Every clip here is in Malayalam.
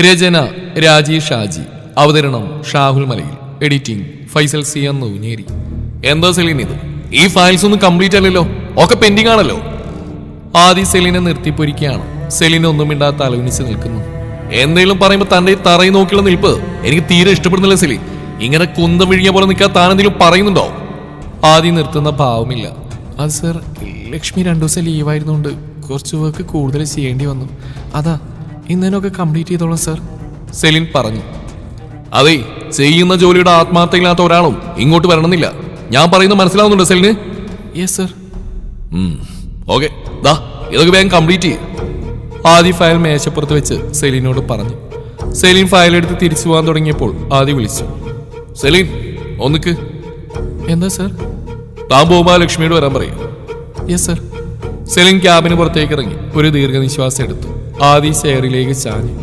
രചന രാജീവ് ഷാജി അവതരണം ഷാഹുൽ മലയിൽ. എഡിറ്റിംഗ് ഫൈസൽ സി എന്ന് ഊഞ്ഞേരി എന്താ സെലീൻ ഇത്? ഈ ഫയൽസ് ഒന്നും കംപ്ലീറ്റ് അല്ലല്ലോ. ഒക്കെ പെൻഡിങ് ആണല്ലോ. ആദി സെലീനെ നിർത്തിപ്പൊരിക്കുകയാണ്. സെലിൻ ഒന്നും മിണ്ടാത്ത തലവിനിച്ച് നിൽക്കുന്നു. എന്തെങ്കിലും പറയുമ്പോൾ തന്റെ തറയി നോക്കിയുള്ള നിൽപ്പ് എനിക്ക് തീരെ ഇഷ്ടപ്പെടുന്നില്ല സെലീൻ. ഇങ്ങനെ കുന്തം വിഴിഞ്ഞ പോലെ നിൽക്കാൻ താൻ എന്തെങ്കിലും പറയുന്നുണ്ടോ? ആദ്യം നിർത്തുന്ന ഭാവമില്ല. അത് സർ ലക്ഷ്മി രണ്ടു ദിവസം ലീവായിരുന്നുകൊണ്ട് കുറച്ച് വർക്ക് കൂടുതൽ ചെയ്യേണ്ടി വന്നു. അതാ ഇന്നതിനൊക്കെ കംപ്ലീറ്റ് ചെയ്തോളാം സർ. സെലിൻ പറഞ്ഞു. അതെ ചെയ്യുന്ന ജോലിയുടെ ആത്മാർത്ഥയില്ലാത്ത ഒരാളും ഇങ്ങോട്ട് വരണമെന്നില്ല. ഞാൻ പറയുന്നത് മനസ്സിലാവുന്നുണ്ടോ സെലിന്? Yes sir okay. ദാ ഇതൊക്കെ വേഗം കംപ്ലീറ്റ് ചെയ്യും. ആദ്യ ഫയൽ മേശപ്പുറത്ത് വെച്ച് സെലിനോട് പറഞ്ഞു. സെലിൻ ഫയൽ എടുത്ത് തിരിച്ചു പോകാൻ തുടങ്ങിയപ്പോൾ ആദി വിളിച്ചു. സെലിൻ ഒന്നിക്ക്. എന്താ സർ? താൻ പോകുമ്പോൾ ലക്ഷ്മിയോട് വരാൻ പറയും. യെസ് സർ സെലിൻ ക്യാബിന് പുറത്തേക്ക് ഇറങ്ങി. ഒരു ദീർഘനിശ്വാസം എടുത്തു. ആദി ചെയറിലേക്ക് ചാഞ്ഞു.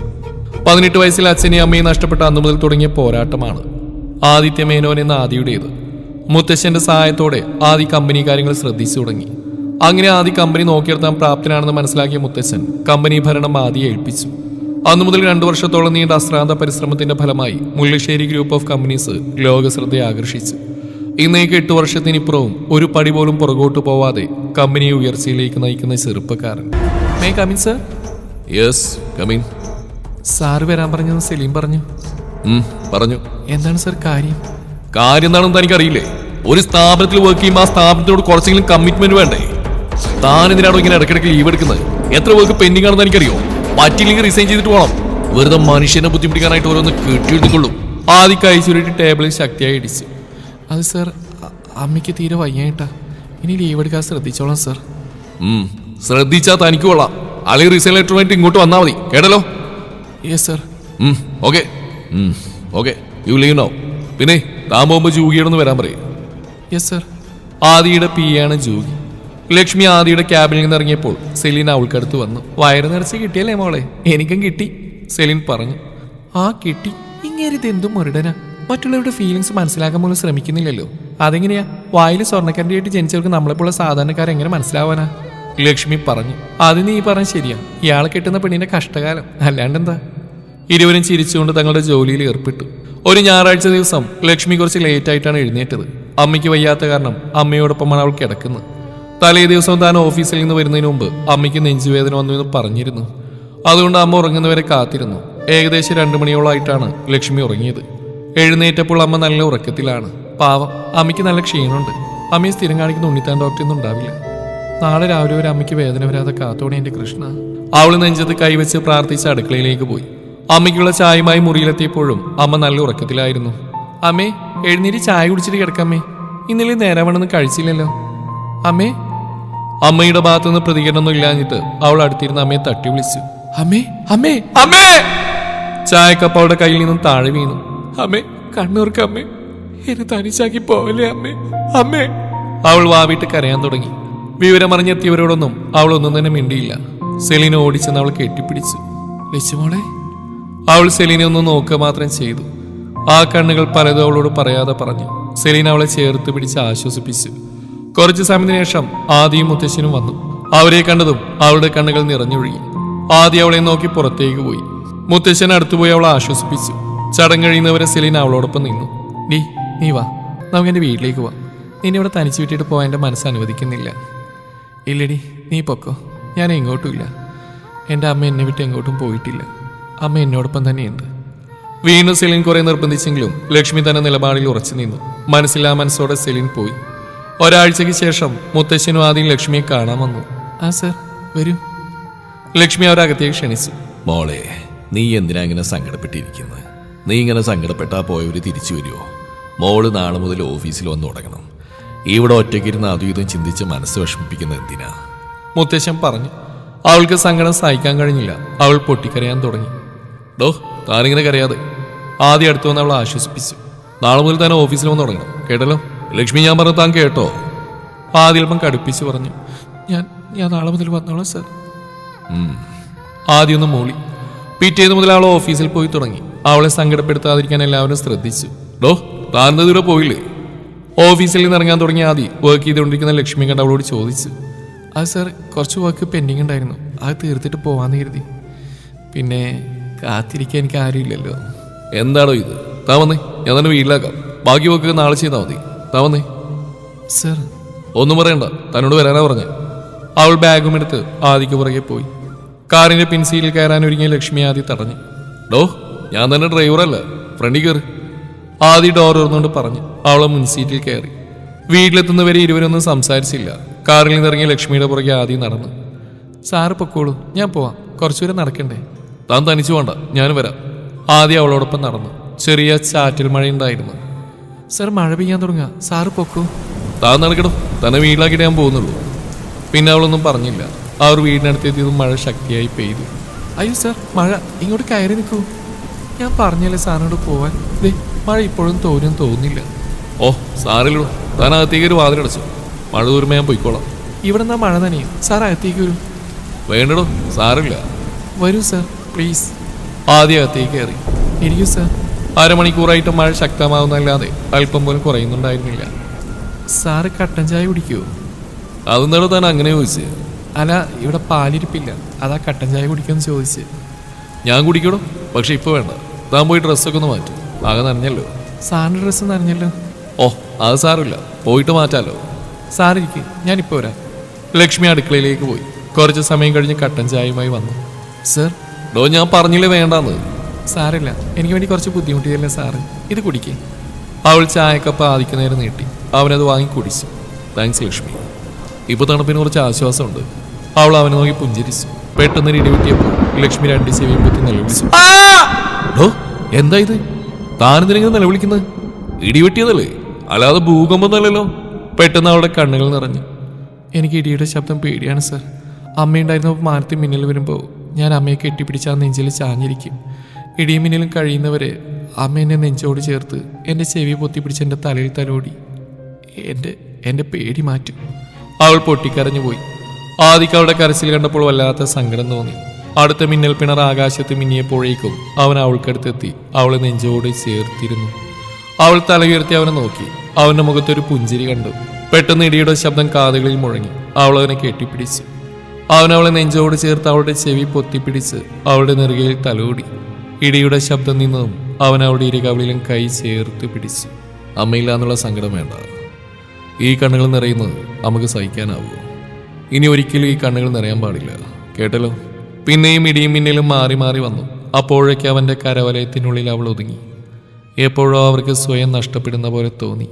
പതിനെട്ട് വയസ്സിൽ അച്ഛനെയും അമ്മയും നഷ്ടപ്പെട്ട അന്നു മുതൽ തുടങ്ങിയ പോരാട്ടമാണ് ആദിത്യ മേനോൻ എന്ന ആദിയുടേത്. മുത്തശ്ശന്റെ സഹായത്തോടെ ആദി കമ്പനി കാര്യങ്ങൾ ശ്രദ്ധിച്ചു തുടങ്ങി. അങ്ങനെ ആദി കമ്പനി നോക്കിയെടുത്താൻ പ്രാപ്തനാണെന്ന് മനസ്സിലാക്കിയ മുത്തശ്ശൻ കമ്പനി ഭരണം ആദിയെ ഏൽപ്പിച്ചു. അന്നു മുതൽ രണ്ടു വർഷത്തോളം നീണ്ട അശ്രാന്ത പരിശ്രമത്തിന്റെ ഫലമായി മുല്ലശ്ശേരി ഗ്രൂപ്പ് ഓഫ് കമ്പനീസ് ലോക ശ്രദ്ധയെ ആകർഷിച്ചു. ഇന്നേക്ക് എട്ട് വർഷത്തിനിപ്പുറവും ഒരു പടി പോലും പുറകോട്ട് പോവാതെ കമ്പനിയെ ഉയർച്ചയിലേക്ക് നയിക്കുന്ന ചെറുപ്പക്കാരൻ. May come in sir yes come in sir വരാൻ പറഞ്ഞെന്ന് സലീം പറഞ്ഞു. പറഞ്ഞു. എന്താണ് സർ കാര്യം? കാര്യം എന്താണെന്ന് തനിക്കറിയില്ലേ ഒരു സ്ഥാപനത്തിൽ വർക്ക് ചെയ്യുമ്പോൾ ആ സ്ഥാപനത്തിനോട് കുറച്ചെങ്കിലും കമ്മിറ്റ്മെന്റ് വേണ്ടേ? താൻ എന്തിനാണോ ഇങ്ങനെ ഇടയ്ക്കിടയ്ക്ക് ലീവ് എടുക്കുന്നത്? എത്ര വർക്ക് പെൻഡിംഗ് ആണെന്ന് എനിക്കറിയോ? പറ്റില്ലെങ്കിൽ റിസൈൻ ചെയ്തിട്ട് പോകണം വെറുതെ മനുഷ്യനെ ബുദ്ധിമുട്ടിക്കാനായിട്ട് ഓരോന്ന് കിട്ടിയെടുത്തുകൊള്ളും ആദ്യം കൈ ചുരുട്ടി ടേബിളിൽ ശക്തിയായി ഇടിച്ചു. അത് സർ അമ്മയ്ക്ക് തീരെ വയ്യായിട്ടാ. ഇനി ലീവ് എടുക്കാൻ ശ്രദ്ധിച്ചോളാം സർ ശ്രദ്ധിച്ചാ തനിക്ക് കൊള്ളാം. അല്ലെങ്കിൽ റീസെയിൽ ഇങ്ങോട്ട് വന്നാൽ മതി. കേട്ടല്ലോ? Yes sir okay okay you leave now പിന്നെ താൻ പോകുമ്പോൾ ജൂഗിയോടൊന്ന് വരാൻ പറയും. യെസ് സർ ആദിയുടെ പി ആണ് ജൂഗി. ലക്ഷ്മി ആദിയുടെ ക്യാബിനിൽ നിന്ന് ഇറങ്ങിയപ്പോൾ സെലീൻ അവൾക്കടുത്ത് വന്നു. വയറ് നിറച്ച് കിട്ടിയല്ലേ മോളെ? എനിക്കും കിട്ടി. സെലിൻ പറഞ്ഞു. ആ കിട്ടി. ഇങ്ങനെ ഇതെന്തും മുരടനാ? മറ്റുള്ളവരുടെ ഫീലിങ്സ് മനസ്സിലാക്കാൻ പോലും ശ്രമിക്കുന്നില്ലല്ലോ. അതെങ്ങനെയാ? വായിൽ സ്വർണക്കരണ്ടിയായിട്ട് ജനിച്ചവർക്ക് നമ്മളെപ്പോലുള്ള സാധാരണക്കാരെങ്ങനെ മനസ്സിലാവാനാ? ലക്ഷ്മി പറഞ്ഞു അത് നീ പറഞ്ഞ ശരിയാ. ഇയാളെ കിട്ടുന്ന പെണ്ണിന്റെ കഷ്ടകാലം. അല്ലാണ്ടെന്താ? ഇരുവരും ചിരിച്ചുകൊണ്ട് തങ്ങളുടെ ജോലിയിൽ ഏർപ്പെട്ടു. ഒരു ഞായറാഴ്ച ദിവസം ലക്ഷ്മി കുറച്ച് ലേറ്റ് ആയിട്ടാണ് എഴുന്നേറ്റത്. അമ്മയ്ക്ക് വയ്യാത്ത കാരണം അമ്മയോടൊപ്പമാണ് അവൾ കിടക്കുന്നത്. തലേ ദിവസം താൻ ഓഫീസിൽ നിന്ന് വരുന്നതിന് മുമ്പ് അമ്മയ്ക്ക് നെഞ്ചുവേദന വന്നു എന്ന് പറഞ്ഞിരുന്നു. അതുകൊണ്ട് അമ്മ ഉറങ്ങുന്നവരെ കാത്തിരുന്നു. ഏകദേശം രണ്ടു മണിയോളായിട്ടാണ് ലക്ഷ്മി ഉറങ്ങിയത്. എഴുന്നേറ്റപ്പോൾ അമ്മ നല്ല ഉറക്കത്തിലാണ്. പാവം അമ്മയ്ക്ക് നല്ല ക്ഷീണമുണ്ട്. അമ്മയെ സ്ഥിരം കാണിക്കുന്ന ഉണ്ണിത്താൻ ഡോക്ടറൊന്നും ഉണ്ടാവില്ല. നാളെ രാവിലെ ഒരു അമ്മയ്ക്ക് വേദന വരാതെ കാത്തോടെ എന്റെ കൃഷ്ണ. അവൾ നെഞ്ചത്ത് കൈവച്ച് പ്രാർത്ഥിച്ച് അടുക്കളയിലേക്ക് പോയി. അമ്മയ്ക്കുള്ള ചായയുമായി മുറിയിലെത്തിയപ്പോഴും അമ്മ നല്ല ഉറക്കത്തിലായിരുന്നു. അമ്മേ എഴുന്നേറ്റ് ചായ കുടിച്ചിട്ട് കിടക്കാമേ. ഇന്നലെ നേരവണ്ണെന്ന് കഴിച്ചില്ലല്ലോ. അമ്മേ. അമ്മയുടെ ഭാഗത്തുനിന്ന് പ്രതികരണമൊന്നും ഇല്ലാഞ്ഞിട്ട് അവൾ അടുത്തിരുന്ന അമ്മയെ തട്ടി വിളിച്ചു. അമ്മേ അമ്മേ. അമ്മേ. ചായക്കപ്പ് അവളുടെ കയ്യിൽ നിന്നും താഴെ വീണു. അമ്മേ കണ്ണൂർക്ക് അമ്മേ. എന്നെ തനിച്ചാക്കി പോവല്ലേ അമ്മേ. അമ്മേ. അവൾ വാവിട്ട് കരയാൻ തുടങ്ങി. വിവരമറിഞ്ഞെത്തിയവരോടൊന്നും അവളൊന്നും ഒന്നും തന്നെ മിണ്ടിയില്ല. സെലീന ഓടിച്ചെന്ന് അവൾ കെട്ടിപ്പിടിച്ചു. ലക്ഷ്യമോളെ അവൾ സെലീനെ ഒന്ന് നോക്കുക മാത്രം ചെയ്തു. ആ കണ്ണുകൾ പലതും അവളോട് പറയാതെ പറഞ്ഞു. സെലീന അവളെ ചേർത്ത് പിടിച്ച് ആശ്വസിപ്പിച്ചു. കുറച്ചു സമയത്തിന് ശേഷം ആദിയും മുത്തശ്ശനും വന്നു. അവരെ കണ്ടതും അവളുടെ കണ്ണുകൾ നിറഞ്ഞൊഴുകി. ആദ്യം അവളെ നോക്കി പുറത്തേക്ക് പോയി. മുത്തശ്ശൻ അടുത്തുപോയി അവളെ ആശ്വസിപ്പിച്ചു. ചടങ്ങ് കഴിയുന്നവരെ സെലീന അവളോടൊപ്പം നിന്നു. നീ നീ വാ. നമുക്ക് എന്റെ വീട്ടിലേക്ക് വാ നിന്നെ ഇവിടെ തനിച്ച് വിട്ടിട്ട് പോകാൻ എന്റെ മനസ്സ് അനുവദിക്കുന്നില്ല. ഇല്ലടി നീ പൊക്കോ. ഞാൻ എങ്ങോട്ടും ഇല്ല എന്റെ അമ്മ എന്നെ വിട്ട് എങ്ങോട്ടും പോയിട്ടില്ല. അമ്മ എന്നോടൊപ്പം തന്നെയുണ്ട്. വീണ്ടും സെലിൻ കുറെ നിർബന്ധിച്ചെങ്കിലും ലക്ഷ്മി തന്നെ നിലപാടിൽ ഉറച്ചു നിന്നു. മനസ്സിലാ മനസ്സോടെ സെലിൻ പോയി. ഒരാഴ്ചയ്ക്ക് ശേഷം മുത്തശ്ശനും ആദ്യം ലക്ഷ്മിയെ കാണാൻ വന്നു. ആ സർ വരൂ. ലക്ഷ്മി അവരകത്തേക്ക് ക്ഷണിച്ചു. മോളെ നീ എന്തിനാ ഇങ്ങനെ സങ്കടപ്പെട്ടിരിക്കുന്നത് നീ ഇങ്ങനെ സങ്കടപ്പെട്ടാ പോയവര് തിരിച്ചു വരുമോ മോൾ നാളെ മുതൽ ഓഫീസിൽ വന്ന് തുടങ്ങണം. ഇവിടെ ഒറ്റയ്ക്കിരുന്ന് അതും ഇതും ചിന്തിച്ച് മനസ്സ് വിഷമിപ്പിക്കുന്നത് എന്തിനാ? മുത്തശ്ശൻ പറഞ്ഞു അവൾക്ക് സങ്കടം സഹിക്കാൻ കഴിഞ്ഞില്ല. അവൾ പൊട്ടിക്കരയാൻ തുടങ്ങി. ഡോ താനിങ്ങനെ കരയാതെ. ആദ്യം അടുത്തു വന്ന് അവൾ ആശ്വസിപ്പിച്ചു. നാളെ മുതൽ തന്നെ ഓഫീസിൽ വന്ന് തുടങ്ങണം കേട്ടല്ലോ? ലക്ഷ്മി ഞാൻ പറഞ്ഞു താൻ കേട്ടോ? ആദ്യം കടുപ്പിച്ച് പറഞ്ഞു ഞാൻ ഞാൻ നാളെ മുതൽ വന്നോളാം സാർ. ആദ്യം ഒന്ന് മൂളി. പിറ്റേന്ന് മുതൽ അവൾ ഓഫീസിൽ പോയി തുടങ്ങി. അവളെ സങ്കടപ്പെടുത്താതിരിക്കാൻ എല്ലാവരും ശ്രദ്ധിച്ചു. ഡോ താൻ ദൂരെ പോയില്ലേ? ഓഫീസിൽ നിന്ന് ഇറങ്ങാൻ തുടങ്ങിയ ആദി. വർക്ക് ചെയ്തുകൊണ്ടിരിക്കുന്ന ലക്ഷ്മി കണ്ട് അവളോട് ചോദിച്ചു അത് സാർ കുറച്ച് വർക്ക് പെൻഡിങ് ഉണ്ടായിരുന്നു. അത് തീർത്തിട്ട് പോവാന്ന് കരുതി. പിന്നെ കാത്തിരിക്കാൻ എനിക്ക് ആരുമില്ലല്ലോ എന്താണോ ഇത്? താ വന്നേ. ഞാൻ തന്നെ വീട്ടിലാക്കാം. ബാക്കി വർക്ക് നാളെ ചെയ്താൽ മതി. താ വന്നേ. സർ ഒന്നും പറയണ്ട. തന്നോട് വരാനാ പറഞ്ഞേ. അവൾ ബാഗും എടുത്ത് ആദിക്ക് പുറകെ പോയി. കാറിന്റെ പിൻസീലിൽ കയറാൻ ഒരുങ്ങിയ ലക്ഷ്മി ആദി തടഞ്ഞു. ഡോ ഞാൻ തന്നെ ഡ്രൈവറല്ല ഫ്രണ്ടിൽ കയറി ആദി ഡോർ തുറന്നുകൊണ്ട് പറഞ്ഞു അവളെ മുൻസീറ്റിൽ കയറി. വീട്ടിലെത്തുന്നവരെ ഇരുവരൊന്നും സംസാരിച്ചില്ല. കാറിൽ നിന്നിറങ്ങിയ ലക്ഷ്മിയുടെ പുറകെ ആദ്യം നടന്നു. സാറ് പൊക്കോളൂ ഞാൻ പോവാം. കുറച്ചു കുറച്ചുകൂടെ നടക്കണ്ടേ? താൻ തനിച്ചു വേണ്ട ഞാൻ വരാം. ആദ്യം അവളോടൊപ്പം നടന്നു. ചെറിയ ചാറ്റൽ മഴയുണ്ടായിരുന്നു. സാർ മഴ പെയ്യാൻ തുടങ്ങുക. സാറ് പൊക്കൂ. താൻ നടക്കണം തന്നെ വീട്ടിലാക്കിയിട്ട് ഞാൻ പോകുന്നുള്ളൂ. പിന്നെ അവളൊന്നും പറഞ്ഞില്ല. അവർ വീടിനടുത്തെത്തിയതും മഴ ശക്തിയായി പെയ്തു. അയ്യോ സാർ മഴ. ഇങ്ങോട്ട് കയറി നിൽക്കൂ. ഞാൻ പറഞ്ഞല്ലേ സാറിനോട് പോവാൻ? ദേ മഴ ഇപ്പോഴും തോന്നും തോന്നില്ല. ഓ സാറില്ലോ താൻ അകത്തേക്ക് ഒരു വാതിലടച്ചു മഴ ദൂരമേ ഞാൻ പോയിക്കോളാം. ഇവിടെ നിന്നാ മഴ നനയും. സാർ അകത്തേക്ക് വരും. വേണ്ടടോ സാറില്ല. വരൂ സർ. പ്ലീസ്. ആദ്യം അകത്തേക്ക് കയറി. ഇരിക്കൂ സർ. അരമണിക്കൂറായിട്ട് മഴ ശക്തമാവുന്നല്ലാതെ അല്പം പോലും കുറയുന്നുണ്ടായിരുന്നില്ല. സാറ് കട്ടൻ ചായ കുടിക്കുമോ അതെന്താണോ താൻ അങ്ങനെ ചോദിച്ചത് അല്ല ഇവിടെ പാലിരിപ്പില്ല. അതാ കട്ടൻ ചായ കുടിക്കുമെന്ന് ചോദിച്ച്. ഞാൻ കുടിക്കണോ പക്ഷെ ഇപ്പോൾ വേണ്ട. താൻ പോയി ഡ്രസ്സൊക്കെ ഒന്ന് മാറ്റും. ആകെ നനഞ്ഞല്ലോ. സാറിന്റെ ഡ്രസ്സ് നനഞ്ഞല്ലോ. ഓ അത് സാറില്ല. പോയിട്ട് മാറ്റാലോ. ഞാൻ ഞാനിപ്പോൾ വരാം. ലക്ഷ്മി അടുക്കളയിലേക്ക് പോയി. കുറച്ച് സമയം കഴിഞ്ഞ് കട്ടൻ ചായയുമായി വന്നു. സർ. ഡോ ഞാൻ പറഞ്ഞില്ലേ വേണ്ടാന്ന്? സാറില്ല. എനിക്ക് വേണ്ടി കുറച്ച് ബുദ്ധിമുട്ടിയല്ലേ സാറ്? ഇത് കുടിക്കേ. അവൾ ചായക്കപ്പ് ആദിക്ക് നേരെ നീട്ടി. അവനത് വാങ്ങി കുടിച്ചു. താങ്ക്സ് ലക്ഷ്മി. ഇപ്പൊ തണുപ്പിന് കുറച്ച് ആശ്വാസമുണ്ട്. അവൾ അവനെ നോക്കി പുഞ്ചിരിച്ചു. പെട്ടെന്ന് ഇടിവെട്ടിയപ്പോൾ ലക്ഷ്മി രണ്ട് ചെവിയും പറ്റി നിലവിളിച്ചു. എന്താ ഇത്? താനെന്തിനെങ്കിലും നിലവിളിക്കുന്നത്? ഇടിവെട്ടിയതല്ലേ? അല്ലാതെ ഭൂകമ്പം നല്ലല്ലോ പെട്ടെന്ന് അവളുടെ കണ്ണുകൾ നിറഞ്ഞു. എനിക്ക് ഇടിയുടെ ശബ്ദം പേടിയാണ് സർ. അമ്മയുണ്ടായിരുന്നപ്പോൾ മാനത്തിൽ മിന്നൽ വരുമ്പോൾ ഞാൻ അമ്മയെ കെട്ടിപ്പിടിച്ച് ആ നെഞ്ചിൽ ചാഞ്ഞിരിക്കും. ഇടിയും മിന്നലും കഴിയുന്നവരെ അമ്മ എന്നെ നെഞ്ചോട് ചേർത്ത് എന്റെ ചെവി പൊത്തിപ്പിടിച്ച് എന്റെ തലയിൽ തലോടി. എന്റെ എന്റെ പേടി മാറ്റും. അവൾ പൊട്ടിക്കരഞ്ഞു പോയി ആദിക്ക് അവളുടെ കരച്ചിൽ കണ്ടപ്പോൾ വല്ലാത്ത സങ്കടം തോന്നി. അടുത്ത മിന്നൽ പിണർ ആകാശത്ത് മിന്നിയപ്പോഴേക്കും അവൻ അവൾക്കടുത്തെത്തി. അവളെ നെഞ്ചോട് ചേർത്തിരുന്നു. അവൾ തല ഉയർത്തി അവനെ നോക്കി. അവന്റെ മുഖത്തൊരു പുഞ്ചിരി കണ്ടു. പെട്ടെന്ന് ഇടിയുടെ ശബ്ദം കാതുകളിൽ മുഴങ്ങി. അവൾ അവനെ കെട്ടിപ്പിടിച്ചു. അവനവളെ നെഞ്ചോട് ചേർത്ത് അവളുടെ ചെവി പൊത്തിപ്പിടിച്ച് അവളുടെ നെറുകയിൽ തലോടി. ഇടിയുടെ ശബ്ദം നിന്നതും അവൻ അവളുടെ ഇരുകവളിലും കൈ ചേർത്ത് പിടിച്ചു. അമ്മയില്ല എന്നുള്ള സങ്കടം വേണ്ട. ഈ കണ്ണുകൾ നിറയുന്നത് നമുക്ക് സഹിക്കാനാവുമോ ഇനി ഒരിക്കലും ഈ കണ്ണുകൾ നിറയാൻ പാടില്ല. കേട്ടല്ലോ? പിന്നെയും ഇടിയും മിന്നലും മാറി മാറി വന്നു. അപ്പോഴേക്ക് അവന്റെ കരവലയത്തിനുള്ളിൽ അവൾ ഒതുങ്ങി. എപ്പോഴോ അവർക്ക് സ്വയം നഷ്ടപ്പെടുന്ന പോലെ തോന്നി.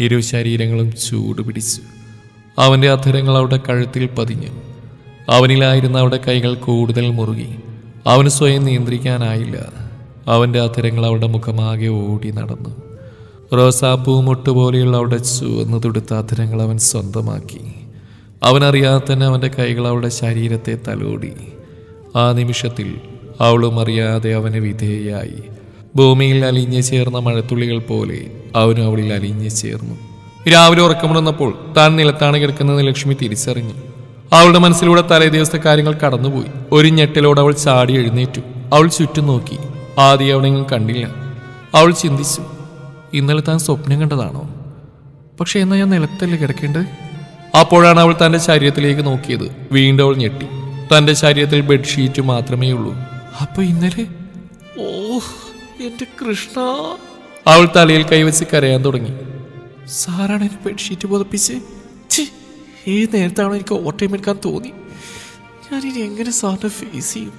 ഇരു ശരീരങ്ങളും ചൂട് പിടിച്ചു. അവന്റെ അധരങ്ങൾ അവളുടെ കഴുത്തിൽ പതിഞ്ഞു. അവനിലായിരുന്ന അവളുടെ കൈകൾ കൂടുതൽ മുറുകി. അവന് സ്വയം നിയന്ത്രിക്കാനായില്ല. അവന്റെ അധരങ്ങൾ അവളുടെ മുഖമാകെ ഓടി നടന്നു. റോസാപ്പൂമൊട്ട് പോലെയുള്ള അവളുടെ ചുവന്നു തുടുത്ത അധരങ്ങൾ അവൻ സ്വന്തമാക്കി. അവനറിയാതെ തന്നെ അവന്റെ കൈകൾ അവളുടെ ശരീരത്തെ തലോടി. ആ നിമിഷത്തിൽ അവളും അറിയാതെ അവന് വിധേയായി ഭൂമിയിൽ അലിഞ്ഞു ചേർന്ന മഴത്തുള്ളികൾ പോലെ അവനും അവളിൽ അലിഞ്ഞു ചേർന്നു. രാവിലെ ഉറക്കമുണർന്നപ്പോൾ താൻ നിലത്താണ് കിടക്കുന്നത് ലക്ഷ്മി തിരിച്ചറിഞ്ഞു. അവളുടെ മനസ്സിലൂടെ തലേ ദിവസത്തെ കാര്യങ്ങൾ കടന്നുപോയി. ഒരു ഞെട്ടലോടെ അവൾ ചാടി എഴുന്നേറ്റു. അവൾ ചുറ്റും നോക്കി. ആദ്യം അവളെങ്ങും കണ്ടില്ല. അവൾ ചിന്തിച്ചു ഇന്നലെ താൻ സ്വപ്നം കണ്ടതാണോ? പക്ഷെ എന്നാ ഞാൻ നിലത്തല്ലേ കിടക്കേണ്ടത്? അപ്പോഴാണ് അവൾ തന്റെ ശരീരത്തിലേക്ക് നോക്കിയത്. വീണ്ടും അവൾ ഞെട്ടി. തന്റെ ശരീരത്തിൽ ബെഡ്ഷീറ്റ് മാത്രമേ ഉള്ളൂ അപ്പൊ ഇന്നലെ? ഓ എന്റെ കൃഷ്ണ. അവൾ തലയിൽ കൈവച്ച് കരയാൻ തുടങ്ങി. സാറാണ് എന്നെ ബെഡ്ഷീറ്റ് പുതപ്പിച്ച്? ഈ നേരത്താണോ എനിക്ക് ഓട്ടം എടുക്കാൻ തോന്നി. ഞാനിനി എങ്ങനെ സാറിനെ ഫേസ് ചെയ്യും?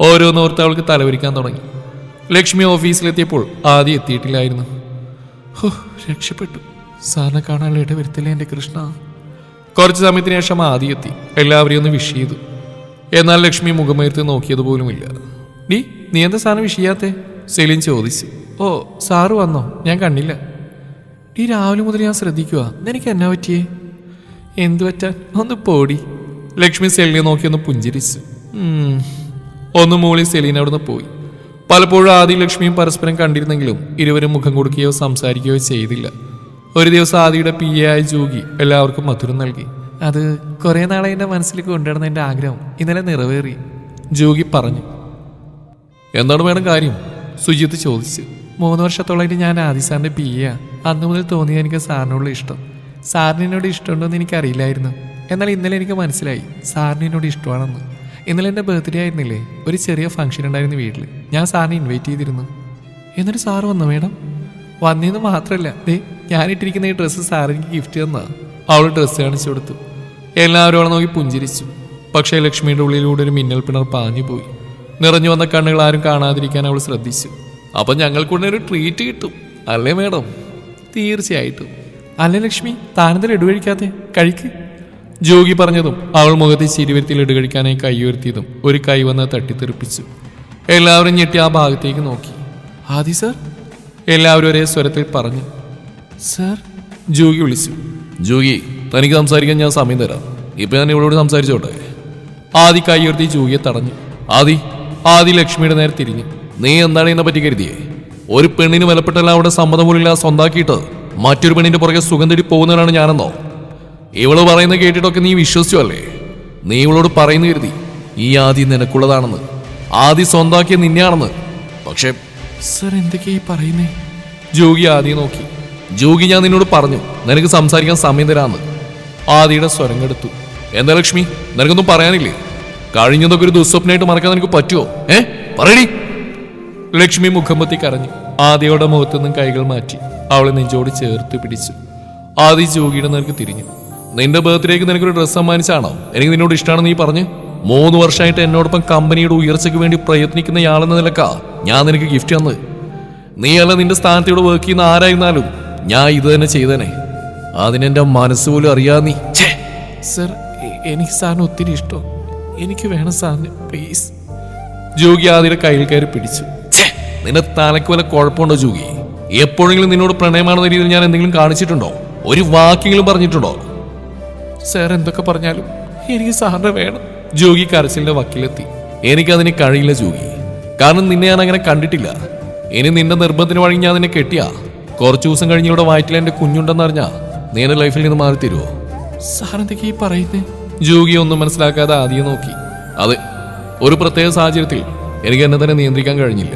ഓരോന്നോർത്ത് അവൾക്ക് തലവരിക്കാൻ തുടങ്ങി. ലക്ഷ്മി ഓഫീസിലെത്തിയപ്പോൾ ആദ്യം എത്തിയിട്ടില്ലായിരുന്നു. ഹോ രക്ഷപ്പെട്ടു. സാറിനെ കാണാനുള്ള ഇടവരുത്തില്ല എന്റെ കൃഷ്ണ. കുറച്ച് സമയത്തിന് ശേഷം ആദ്യം എത്തി. എല്ലാവരെയും ഒന്ന് വിഷ് ചെയ്തു. എന്നാൽ ലക്ഷ്മി മുഖമേർത്ത് നോക്കിയതുപോലുമില്ല ഡി നീ എന്താ സാധനം വിഷയാത്തെ? സെലിൻ ചോദിച്ചു. ഓ സാറ് വന്നോ? ഞാൻ കണ്ടില്ല. ഡി രാവിലെ മുതൽ ഞാൻ ശ്രദ്ധിക്കുക നിനക്ക് എന്നാ പറ്റിയേ? എന്തു പറ്റാൻ? ഒന്ന് പോടി. ലക്ഷ്മി സെലിനെ നോക്കി ഒന്ന് പുഞ്ചിരിച്ചു ഒന്ന് മൂളി സെലീൻ അവിടുന്ന് പോയി. പലപ്പോഴും ആദി ലക്ഷ്മിയും പരസ്പരം കണ്ടിരുന്നെങ്കിലും ഇരുവരും മുഖം കൊടുക്കുകയോ സംസാരിക്കുകയോ ചെയ്തില്ല. ഒരു ദിവസം ആദിയുടെ പി എ ആയി ജോഗി എല്ലാവർക്കും മധുരം നൽകി. അത് കുറേ നാളെ എന്റെ മനസ്സിൽ കൊണ്ടുവരുന്ന എന്റെ ആഗ്രഹം ഇന്നലെ നിറവേറി. ജോഗി പറഞ്ഞു. എന്താണ് വേണം കാര്യം? സുജിത്ത് ചോദിച്ചു. മൂന്ന് വർഷത്തോളായിട്ട് ഞാൻ ആദി സാറിന്റെ പി. എ. അന്ന് മുതൽ തോന്നിയ എനിക്ക് സാറിനോട് ഇഷ്ടം. സാറിനോട് എന്നോട് ഇഷ്ടമുണ്ടോ എന്ന് എനിക്കറിയില്ലായിരുന്നു. എന്നാൽ ഇന്നലെ എനിക്ക് മനസ്സിലായി. സാറിനോട് ഇഷ്ടമാണെന്ന്. ഇന്നലെ എന്റെ ബർത്ത്ഡേ ആയിരുന്നില്ലേ? ഒരു ചെറിയ ഫംഗ്ഷൻ ഉണ്ടായിരുന്നു വീട്ടിൽ ഞാൻ സാറിനെ ഇൻവൈറ്റ് ചെയ്തിരുന്നു. എന്നിട്ട് സാറ് വന്നു മേഡം? വന്നേന്ന് മാത്രമല്ല ദേ ഞാനിട്ടിരിക്കുന്ന ഈ ഡ്രസ്സ് സാറിന് ഗിഫ്റ്റ് തന്നാ. അവൾ ഡ്രസ്സ് കാണിച്ചു കൊടുത്തു. എല്ലാവരും അവളെ നോക്കി പുഞ്ചിരിച്ചു. പക്ഷേ ലക്ഷ്മിയുടെ ഉള്ളിലൂടെ ഒരു മിന്നൽ പിണർ പാഞ്ഞു പോയി. നിറഞ്ഞു വന്ന കണ്ണുകൾ ആരും കാണാതിരിക്കാൻ അവൾ ശ്രദ്ധിച്ചു. അപ്പം ഞങ്ങൾക്കുടനെ ഒരു ട്രീറ്റ് കിട്ടും അല്ലേ മേഡം? തീർച്ചയായിട്ടും. അല്ലേ ലക്ഷ്മി താനെന്താ ലഡു കഴിക്ക്. ജോഗി പറഞ്ഞതും അവൾ മുഖത്തെ ചിരിവരുത്തി ലഡു കഴിക്കാനായി കൈ ഉയർത്തിയതും ഒരു കൈ വന്ന് തട്ടിത്തെറിപ്പിച്ചു. എല്ലാവരും ഞെട്ടി ആ ഭാഗത്തേക്ക് നോക്കി. ആദി സർ? എല്ലാവരും ഒരേ സ്വരത്തിൽ പറഞ്ഞു. സർ? ജോഗി വിളിച്ചു. ജോഗി തനിക്ക് സംസാരിക്കാൻ ഞാൻ സമയം തരാം. ഇപ്പൊ ഞാൻ ഇവളോട് സംസാരിച്ചോട്ടെ? ആദി കൈ ഉയർത്തി ചൂകിയെ തടഞ്ഞു. ആദി ആദി ലക്ഷ്മിയുടെ നേരെ തിരിഞ്ഞു. നീ എന്താണ് ഇതിനെ പറ്റി കരുതിയേ? ഒരു പെണ്ണിന് വിലപ്പെട്ടല്ല അവിടെ സമ്മതം പോലില്ല സ്വന്താക്കിയിട്ട് മറ്റൊരു പെണ്ണിന്റെ പുറകെ സുഖം തേടി പോകുന്നവരാണ് ഞാനെന്നോ? ഇവൾ പറയുന്നത് കേട്ടിട്ടൊക്കെ നീ വിശ്വസിച്ചു അല്ലേ? നീ ഇവളോട് പറയുന്നു കരുതി ഈ ആദി നിനക്കുള്ളതാണെന്ന്. ആദി സ്വന്താക്കിയ നിന്നെയാണെന്ന്. പക്ഷേ സർ എന്തൊക്കെയാ ഈ പറയുന്നേ? ജോഗി ആദ്യം നോക്കി. ജോഗി ഞാൻ നിന്നോട് പറഞ്ഞു നിനക്ക് സംസാരിക്കാൻ സമയം തരാന്ന് ആദിയുടെ സ്വരം കെടുത്തു എന്താ ലക്ഷ്മി? നിനക്കൊന്നും പറയാനില്ലേ? കഴിഞ്ഞതൊക്കെ ഒരു ദുസ്വപ്നമായിട്ട് മറക്കാൻ നിനക്ക് പറ്റുമോ ഏ? പറയടി. ലക്ഷ്മി മുഖം പൊത്തി കരഞ്ഞു. ആദിയുടെ മുഖത്തു നിന്നും കൈകൾ മാറ്റി അവളെ നെഞ്ചോട് ചേർത്ത് പിടിച്ചു. ആദി ജോഗിയുടെ നിനക്ക് തിരിഞ്ഞു. നിന്റെ ബർത്ത്ഡേക്ക് നിനക്കൊരു ഡ്രസ്സ് സമ്മാനിച്ചാണോ? എനിക്ക് നിന്നോട് ഇഷ്ടമാണെന്ന് നീ പറഞ്ഞു. മൂന്ന് വർഷമായിട്ട് എന്നോടൊപ്പം കമ്പനിയുടെ ഉയർച്ചയ്ക്ക് വേണ്ടി പ്രയത്നിക്കുന്നയാളെന്ന നിലക്കാ ഞാൻ നിനക്ക് ഗിഫ്റ്റ് തന്നത്. നീ അല്ല നിന്റെ സ്ഥാനത്തോട് വർക്ക് ചെയ്യുന്ന ആരായിരുന്നാലും ഞാൻ ഇത് തന്നെ ചെയ്തേനെ. അതിനെന്റെ മനസ്സ് പോലും അറിയാ നീ? സർ എനിക്ക് സാറിന് ഒത്തിരി ഇഷ്ടം. എനിക്ക് വേണം സാറിന് പ്ലീസ്. ജോഗി ആദിയുടെ കയ്യിൽ കയറി പിടിച്ചു. നിന്റെ തലക്ക് വല്ല കുഴപ്പമുണ്ടോ ജോഗി? എപ്പോഴെങ്കിലും നിന്നോട് പ്രണയമാണെന്ന രീതിയിൽ ഞാൻ എന്തെങ്കിലും കാണിച്ചിട്ടുണ്ടോ? ഒരു വാക്കെങ്കിലും പറഞ്ഞിട്ടുണ്ടോ? സർ എന്തൊക്കെ പറഞ്ഞാലും എനിക്ക് സാറിനെ വേണം. ജോഗി കരച്ചിലിന്റെ വക്കിലെത്തി. എനിക്കതിന് കഴിയില്ല ജോഗി. കാരണം നിന്നെ ഞാൻ അങ്ങനെ കണ്ടിട്ടില്ല. ഇനി നിന്റെ നിർബന്ധത്തിന് വഴങ്ങി ഞാൻ നിന്നെ കെട്ടിയാ. കുറച്ചു ദിവസം കഴിഞ്ഞ് ഇവിടെ വയറ്റിൽ എന്റെ കുഞ്ഞുണ്ടെന്നറിഞ്ഞാ നീ എന്റെ ലൈഫിൽ നിന്ന് മാറി തരുമോ സാറെന്തൊക്കെ ഈ പറയുന്നേ? ജോഗി ഒന്നും മനസ്സിലാക്കാതെ ആദ്യം നോക്കി. അതെ ഒരു പ്രത്യേക സാഹചര്യത്തിൽ എനിക്ക് എന്നെ തന്നെ നിയന്ത്രിക്കാൻ കഴിഞ്ഞില്ല.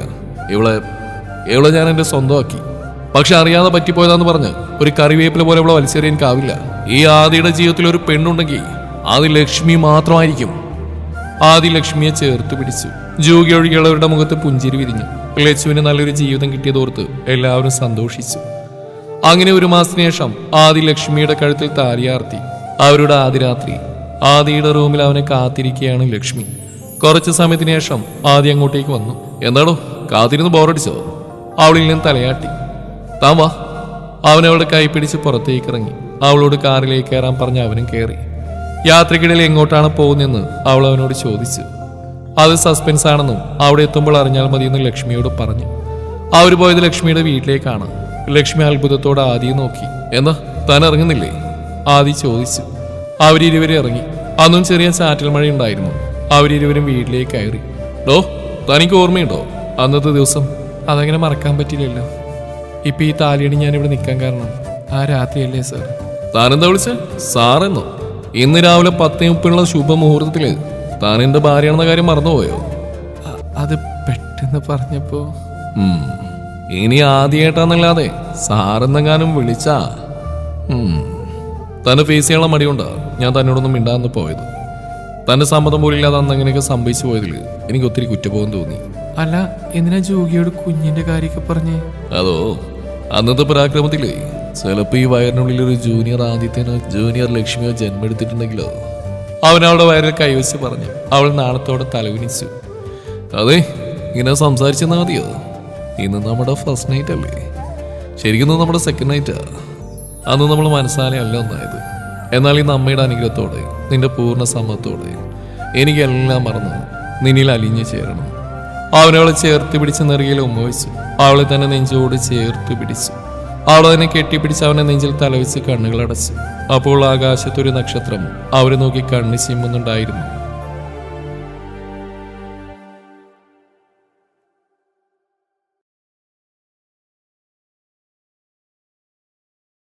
ഇവളെ ഇവളെ ഞാൻ എന്റെ സ്വന്തമാക്കി. പക്ഷെ അറിയാതെ പറ്റിപ്പോയതാന്ന് പറഞ്ഞ് ഒരു കറിവേപ്പില പോലെ വലിച്ചെറിയാൻ എനിക്കാവില്ല. ഈ ആദിയുടെ ജീവിതത്തിൽ ഒരു പെണ്ണുണ്ടെങ്കിൽ ആദി ലക്ഷ്മി മാത്രമായിരിക്കും. ആദി ലക്ഷ്മിയെ ചേർത്ത് പിടിച്ചു ജോഗി ഒഴികെയുള്ളവരുടെ മുഖത്ത് പുഞ്ചിരി വിരിഞ്ഞു. ലച്ചുവിന് നല്ലൊരു ജീവിതം കിട്ടിയതോർത്ത് എല്ലാവരും സന്തോഷിച്ചു. അങ്ങനെ ഒരു മാസത്തിന് ശേഷം ആദി ലക്ഷ്മിയുടെ കഴുത്തിൽ താലിയാർത്തി. അവരുടെ ആദ്യ രാത്രി ആദിയുടെ റൂമിൽ അവനെ കാത്തിരിക്കുകയാണ് ലക്ഷ്മി. കുറച്ച് സമയത്തിന് ശേഷം ആദി അങ്ങോട്ടേക്ക് വന്നു. എന്താണോ കാത്തിരുന്ന് ബോറടിച്ചോ? അവളിൽ നിന്ന് തലയാട്ടി. താൻ വാ. അവൻ അവളുടെ കൈ പിടിച്ച് പുറത്തേക്ക് ഇറങ്ങി. അവളോട് കാറിലേക്ക് കയറാൻ പറഞ്ഞ് അവനും കയറി. യാത്രക്കിടയിൽ എങ്ങോട്ടാണ് പോകുന്നതെന്ന് അവൾ അവനോട് ചോദിച്ചു. അത് സസ്പെൻസ് ആണെന്നും അവിടെ എത്തുമ്പോൾ അറിഞ്ഞാൽ മതിയെന്ന് ലക്ഷ്മിയോട് പറഞ്ഞു. അവർ പോയത് ലക്ഷ്മിയുടെ വീട്ടിലേക്കാണ്. ലക്ഷ്മി അത്ഭുതത്തോടെ ആദിയെ നോക്കി. എന്നാ താൻ ഇറങ്ങുന്നില്ലേ? ആദി ചോദിച്ചു. അവരിരുവരും ഇറങ്ങി. അന്നും ചെറിയ ചാറ്റൽ മഴ ഉണ്ടായിരുന്നു അവരിരുവരും വീട്ടിലേക്ക് കയറി. ഡോ തനിക്ക് ഓർമ്മയുണ്ടോ? അന്നത്തെ ദിവസം അതങ്ങനെ മറക്കാൻ പറ്റില്ലല്ലോ. ഇപ്പൊ ഈ താലിയണി ഞാൻ ഇവിടെ നിൽക്കാൻ കാരണം ആ രാത്രിയല്ലേ സാർ? താനെന്താ വിളിച്ച? സാറെന്നോ? ഇന്ന് രാവിലെ പത്തേ മുപ്പിനുള്ള ശുഭമുഹൂർത്തത്തിൽ താൻ എന്റെ ഭാര്യയാണെന്ന കാര്യം മറന്നുപോയോ? അത് പെട്ടെന്ന് പറഞ്ഞപ്പോ ഉം. ഇനി ആദ്യമായിട്ടാന്നല്ലാതെ സാറെന്നെങ്ങാനും വിളിച്ചാ. തന്നെ ഫേസ് ചെയ്യാനുള്ള മടിയുണ്ടാ? ഞാൻ തന്നോടൊന്നും മിണ്ടാന്ന് പോയത്. തന്റെ സമ്മതം പോലില്ലാതെ അന്ന് അങ്ങനെയൊക്കെ സംഭവിച്ചു പോയതിൽ എനിക്ക് ഒത്തിരി കുറ്റബോധം തോന്നി. അല്ല എന്തിനാ ജോഗിയോട് കുഞ്ഞിന്റെ കാര്യമൊക്കെ പറഞ്ഞേ? അതോ അന്നത്തെ പരാക്രമത്തിലേ ചിലപ്പോ ഈ വയറിനുള്ളിൽ ഒരു ജൂനിയർ ആദിത്യനോ ജൂനിയർ ലക്ഷ്മിയോ ജന്മെടുത്തിട്ടുണ്ടെങ്കിലോ അവൻ അവളുടെ വയറിൽ കൈവച്ച് പറഞ്ഞു അവൾ നാളത്തോടെ തലവിനിച്ചു അതെ ഇങ്ങനെ സംസാരിച്ചെന്നാ മതിയോ? ഇന്ന് നമ്മുടെ ഫസ്റ്റ് നൈറ്റ് അല്ലേ? ശരിക്കും നമ്മുടെ സെക്കൻഡ് നൈറ്റാ അന്ന് നമ്മൾ മനസ്സാലെ അല്ല ഒന്നായത്. എന്നാൽ ഇന്ന് അമ്മയുടെ അനുഗ്രഹത്തോടെ നിന്റെ പൂർണ സമ്മതത്തോടെ എനിക്കെല്ലാം മറന്ന്. നിന്നിൽ അലിഞ്ഞു ചേരണം. അവനവളെ ചേർത്ത് പിടിച്ച് നെറുകയിൽ ഉമ്മ വെച്ചു. അവളെ തന്നെ നെഞ്ചോട് ചേർത്ത് പിടിച്ചു. അവൾ തന്നെ കെട്ടിപ്പിടിച്ച് അവനെ നെഞ്ചിൽ തലവെച്ച് കണ്ണുകളടച്ചു അപ്പോൾ ആകാശത്തൊരു നക്ഷത്രം അവരെ നോക്കി കണ്ണ് ചിമ്മുന്നുണ്ടായിരുന്നു.